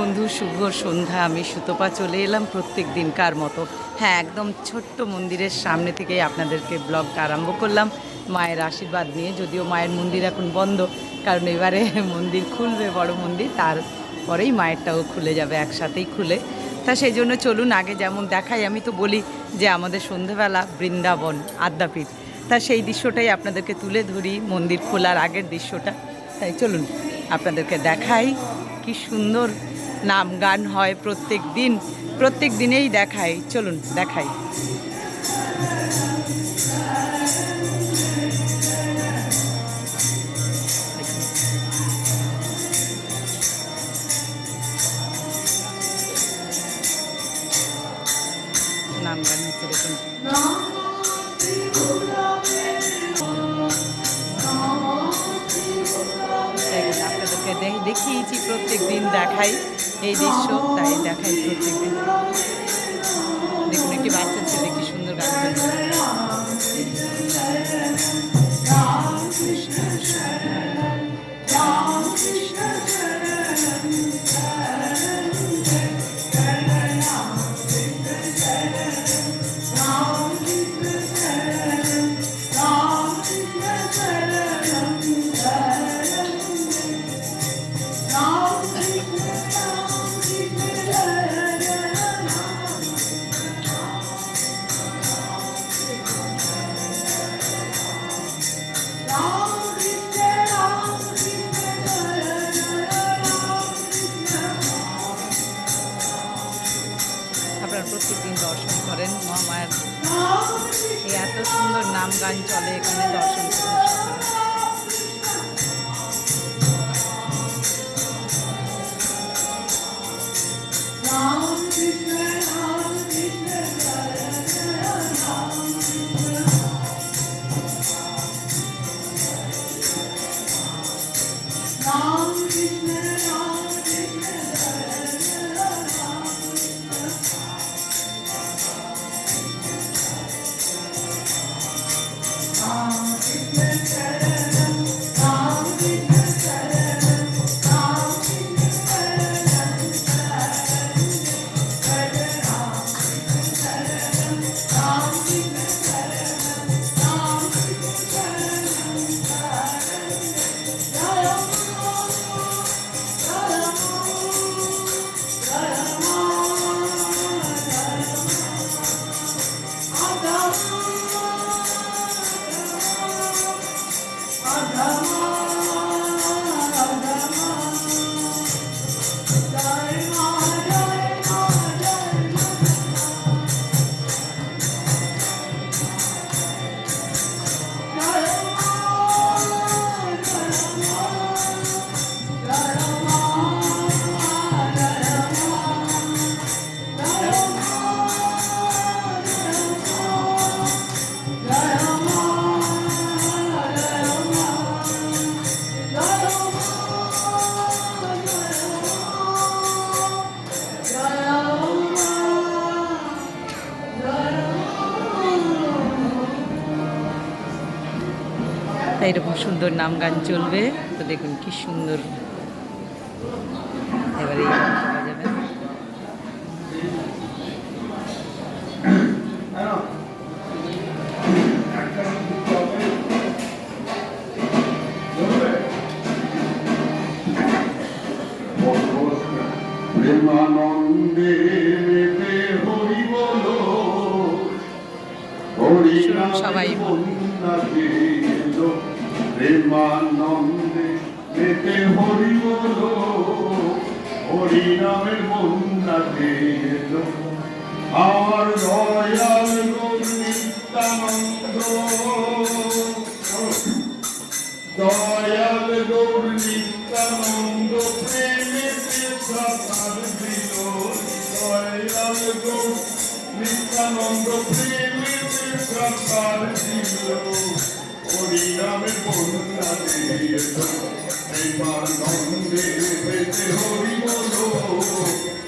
বন্ধু, শুভ সন্ধ্যা। আমি সুতপা চলে এলাম প্রত্যেক দিনকার মতো। হ্যাঁ একদম ছোট্ট মন্দিরের সামনে থেকেই আপনাদেরকে ব্লগটা আরম্ভ করলাম। মায়ের আশীর্বাদ নিয়ে, যদিও মায়ের মন্দির এখন বন্ধ, কারণ এবারে মন্দির খুলবে, বড় মন্দির, তারপরেই মায়েরটাও খুলে যাবে, একসাথেই খুলে। তা সেই জন্য চলুন, আগে যেমন দেখাই, আমি তো বলি যে আমাদের সন্ধেবেলা বৃন্দাবন আদ্যাপীঠ। তা সেই দৃশ্যটাই আপনাদেরকে তুলে ধরি, মন্দির খোলার আগের দৃশ্যটা। তাই চলুন, আপনাদেরকে দেখাই কি সুন্দর নাম গান হয় প্রত্যেক দিন প্রত্যেক দিনেই দেখাই। চলুন দেখাই। দেখিয়েছি প্রত্যেক দিন দেখাই। এই দৃশ্য তাই দেখাই প্রত্যেক দর্শন করেন মহামায়ার এই এত সুন্দর নাম গান চলে এখানে দর্শন করুন সকলে। তাই এরকম সুন্দর নাম গান চলবে। তো দেখুন কি সুন্দর। এবারে এই গান শোনা যাবে প্রেমানন্দে মেতে হরি বলো হরি সবাই। প্রেমানন্দে মেতে হরি বলো হরি নামের আমার গৌর প্রেমানন্দে পেতে হরি বল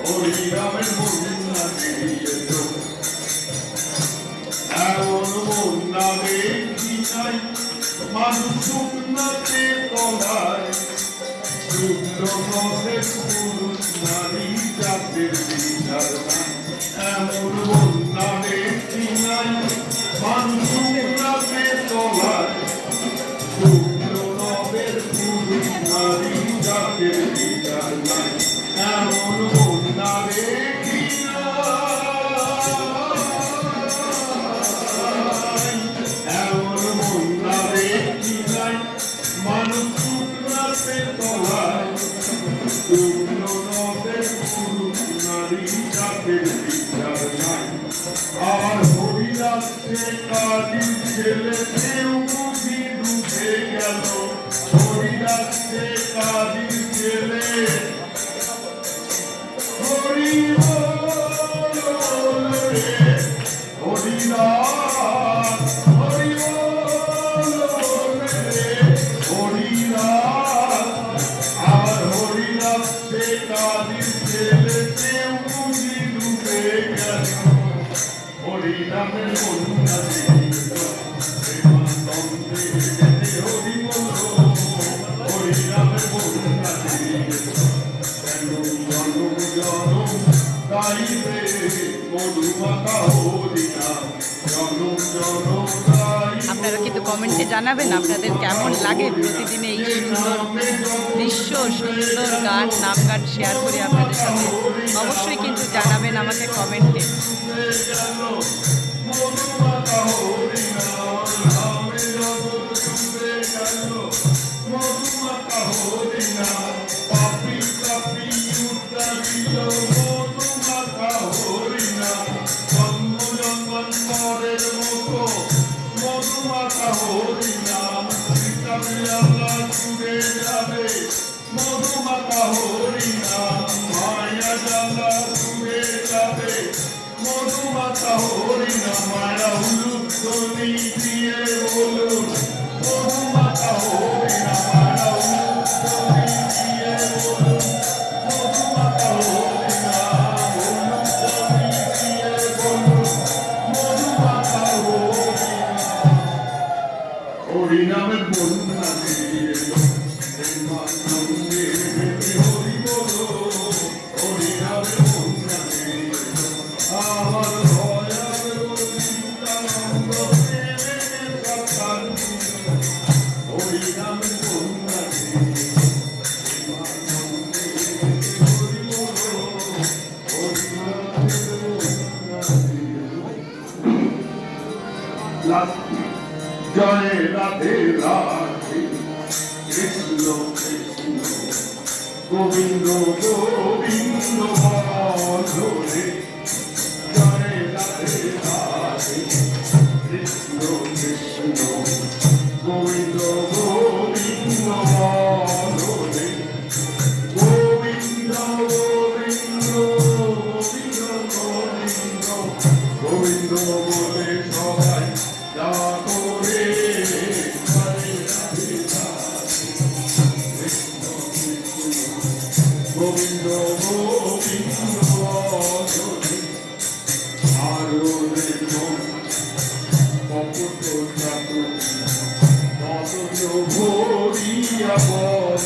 হরি রামের বন্যা দিয়েছ এমন বন্যা দেখি নাই মানুষ সুন্নতে তোমায় শুক্র পথে পুরুষ নারী জাতির বিচার এমন বন্যা আছে আর হরিদাসকে কালী ছেলে কেউ বুঝি ডুবে গেল হরিদাসকে কালী ছেলে কমেন্টে জানাবেন আপনাদের কেমন লাগে। প্রতিদিন এই সুন্দর দৃশ্য, সুন্দর গান, নাম গান শেয়ার করে আপনাদের সাথে। অবশ্যই কিন্তু জানাবেন আমাকে কমেন্টে। হরিনাম কীর্তন আল্লাহ ছুড়ে যাবে মধুমাতা হরিনাম মায়া জাল্লা ছুড়ে যাবে মধুমাতা হরিনাম মায়া হুলুধ্বনি দিয়ে বলুন মধুমাতা হরিনাম গোবিন্দ গোবিন্দ ধরে গায়ে রাধে রাধে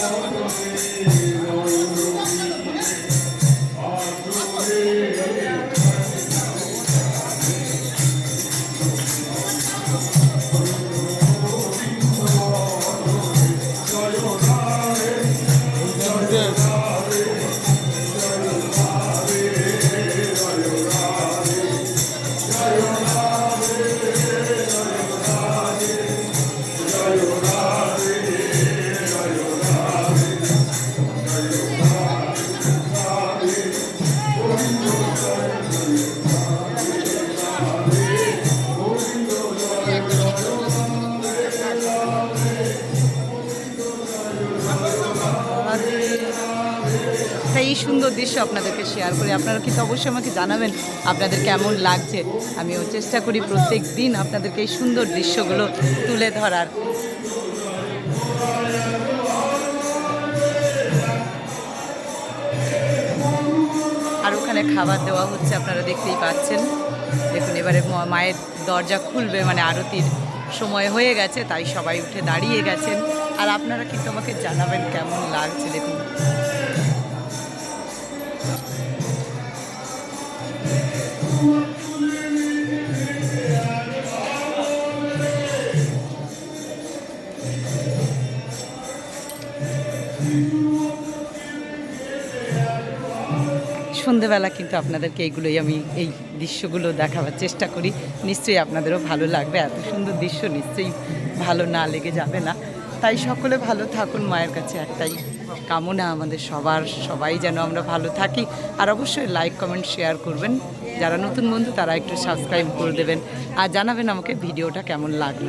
Yes. দৃশ্য আপনাদেরকে শেয়ার করি। আপনারা কিন্তু অবশ্যই আমাকে জানাবেন আপনাদের কেমন লাগছে। আমিও চেষ্টা করি প্রত্যেক দিন আপনাদেরকে এই সুন্দর দৃশ্যগুলো তুলে ধরার। আর ওখানে খাবার দেওয়া হচ্ছে, আপনারা দেখতেই পাচ্ছেন। দেখুন, এবারে মায়ের দরজা খুলবে মানে আরতির সময় হয়ে গেছে, তাই সবাই উঠে দাঁড়িয়ে গেছেন। আর আপনারা কিন্তু আমাকে জানাবেন কেমন লাগছে, দেখুন। সন্ধেবেলা কিন্তু আপনাদেরকে এইগুলোই আমি এই দৃশ্যগুলো দেখাবার চেষ্টা করি। নিশ্চয়ই আপনাদেরও ভালো লাগবে। এত সুন্দর দৃশ্য নিশ্চয়ই ভালো না লেগে যাবে না। তাই সকলে ভালো থাকুন। মায়ের কাছে একটাই কামনা আমাদের সবার, সবাই যেন আমরা ভালো থাকি। আর অবশ্যই লাইক কমেন্ট শেয়ার করবেন। যারা নতুন বন্ধু তারা একটু সাবস্ক্রাইব করে দেবেন। আর জানাবেন আমাকে ভিডিওটা কেমন লাগল।